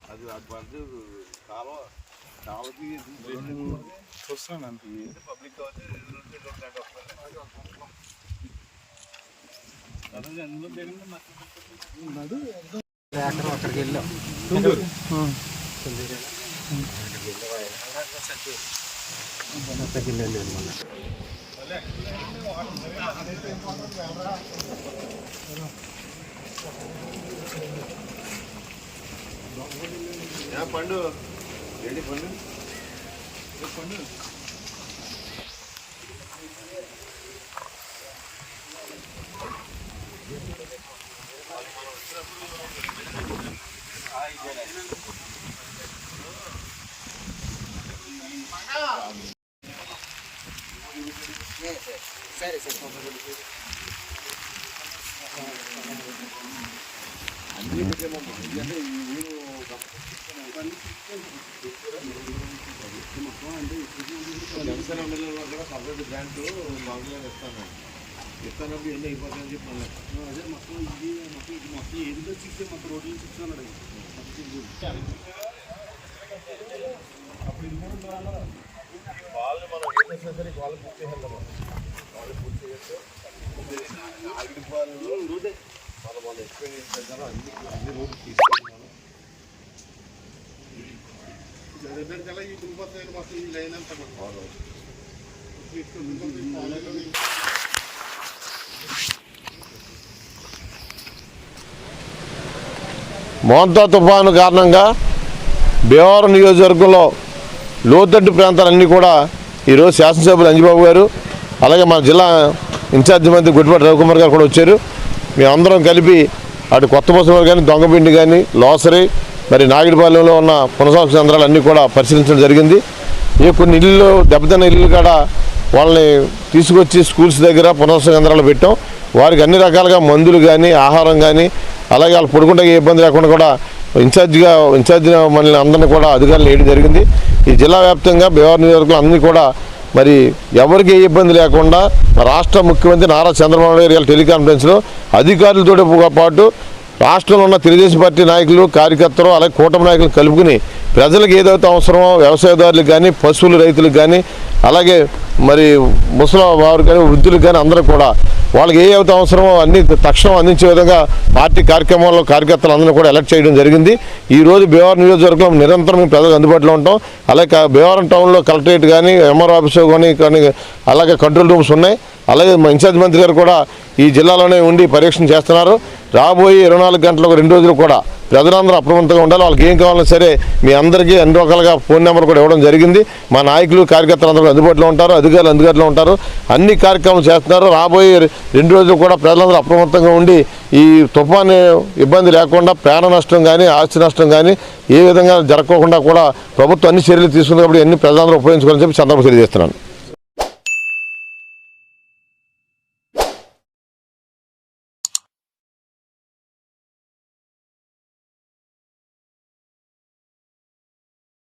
అది అటువంటి కాలం కాలకి చూస్తున్నాను అంతే. పబ్లిక్ అక్కడికి వెళ్ళాం. అక్కడికి వెళ్ళాను నేను మొన్న ఏ పండు ఏంటి పండు ఏ జనసేన ఎమ్మెల్యేలో కూడా సపరేట్ గ్రాంట్ బాగుందని ఇస్తాను ఇస్తానప్పుడు ఎన్ని అయిపోతాయని చెప్పాను అదే మొత్తం ఇది మొత్తం ఇది మొత్తం ఏదిలో చూస్తే మొత్తం రోడ్లు చూస్తున్నాడు అప్పుడు ఇది కూడా వాళ్ళు మనం ఏం చేసేసరికి వాళ్ళు పూర్తి చేయాలి వాళ్ళు పూర్తి చేస్తే వాళ్ళు మనం వాళ్ళు ఎక్స్పీరియన్స్ చేద్దాం అన్ని అన్ని రోడ్లు తీసుకున్నాను దగ్గర ఈ దుంపతాయిలు మొత్తం ఈ లైన్ అంతా మోంతా తుఫాను కారణంగా భీమవరం నియోజకవర్గంలో లోతట్టు ప్రాంతాలన్నీ కూడా ఈరోజు శాసనసభ్యులు అంజబాబు గారు అలాగే మన జిల్లా ఇన్ఛార్జి మంత్రి గుడిపాటి రవికుమార్ గారు కూడా వచ్చారు. మేమందరం కలిపి అటు కొత్త బస్సులు కానీ దొంగపిండి కానీ లోసరి మరి నాగిడిపాలెంలో ఉన్న పునఃసంస్థ కేంద్రాలు అన్నీ కూడా పరిశీలించడం జరిగింది. ఈ కొన్ని ఇల్లు దెబ్బతిన్న ఇల్లు కూడా వాళ్ళని తీసుకొచ్చి స్కూల్స్ దగ్గర పునఃసంస్థ కేంద్రాలు పెట్టాం. వారికి అన్ని రకాలుగా మందులు కానీ ఆహారం కానీ అలాగే వాళ్ళు పడుకుంటే ఇబ్బంది లేకుండా కూడా ఇన్ఛార్జిగా ఇన్ఛార్జి మనల్ని అందరినీ కూడా అధికారులు వేయడం జరిగింది. ఈ జిల్లా వ్యాప్తంగా బీహార్ నియోజకవర్గంలో అన్నీ కూడా మరి ఎవరికి ఏ ఇబ్బంది లేకుండా రాష్ట్ర ముఖ్యమంత్రి నారా చంద్రబాబు నాయుడు గారి టెలికాన్ఫరెన్స్లో అధికారులతో పాటు రాష్ట్రంలో ఉన్న తెలుగుదేశం పార్టీ నాయకులు కార్యకర్తలు అలాగే కూటమి నాయకులు కలుపుకుని ప్రజలకు ఏదైతే అవసరమో వ్యవసాయదారులకు కానీ పశువులు రైతులకు కానీ అలాగే మరి ముసలి వారు కానీ వృద్ధులకు కానీ అందరూ కూడా వాళ్ళకి ఏ అవుతా అవసరమో అన్ని తక్షణం అందించే విధంగా పార్టీ కార్యక్రమాల్లో కార్యకర్తలు అందరూ కూడా ఎలక్ట్ చేయడం జరిగింది. ఈ రోజు భీమవరం నియోజకవర్గంలో నిరంతరం మేము ప్రజలకు అందుబాటులో ఉంటాం. అలాగే క- భీమవరం టౌన్లో కలెక్టరేట్ కానీ ఎంఆర్ ఆఫీస్ కానీ కానీ అలాగే కంట్రోల్ రూమ్స్ ఉన్నాయి. అలాగే ఇన్ఛార్జ్ మంత్రి గారు కూడా ఈ జిల్లాలోనే ఉండి పర్యవేక్షణ చేస్తున్నారు. రాబోయే ఇరవై నాలుగు గంటలకు రెండు రోజులు కూడా ప్రజలందరూ అప్రమత్తంగా ఉండాలి. వాళ్ళకి ఏం కావాలన్నా సరే మీ అందరికీ అన్ని రకాలుగా ఫోన్ నెంబర్ కూడా ఇవ్వడం జరిగింది. మా నాయకులు కార్యకర్తలు అందరూ అందుబాటులో ఉంటారు అధికారులు అందుబాటులో ఉంటారు. అన్ని కార్యక్రమాలు చేస్తున్నారు. రాబోయే రెండు రోజులు కూడా ప్రజలందరూ అప్రమత్తంగా ఉండి ఈ తుఫాను ఇబ్బంది లేకుండా ప్రాణ నష్టం కానీ ఆస్తి నష్టం కానీ ఏ విధంగా జరగకుండా కూడా ప్రభుత్వం అన్ని చర్యలు తీసుకుంది కాబట్టి అన్ని ప్రజలందరూ ఉపయోగించుకోవాలని చెప్పి సందర్భం తెలియజేస్తున్నాను.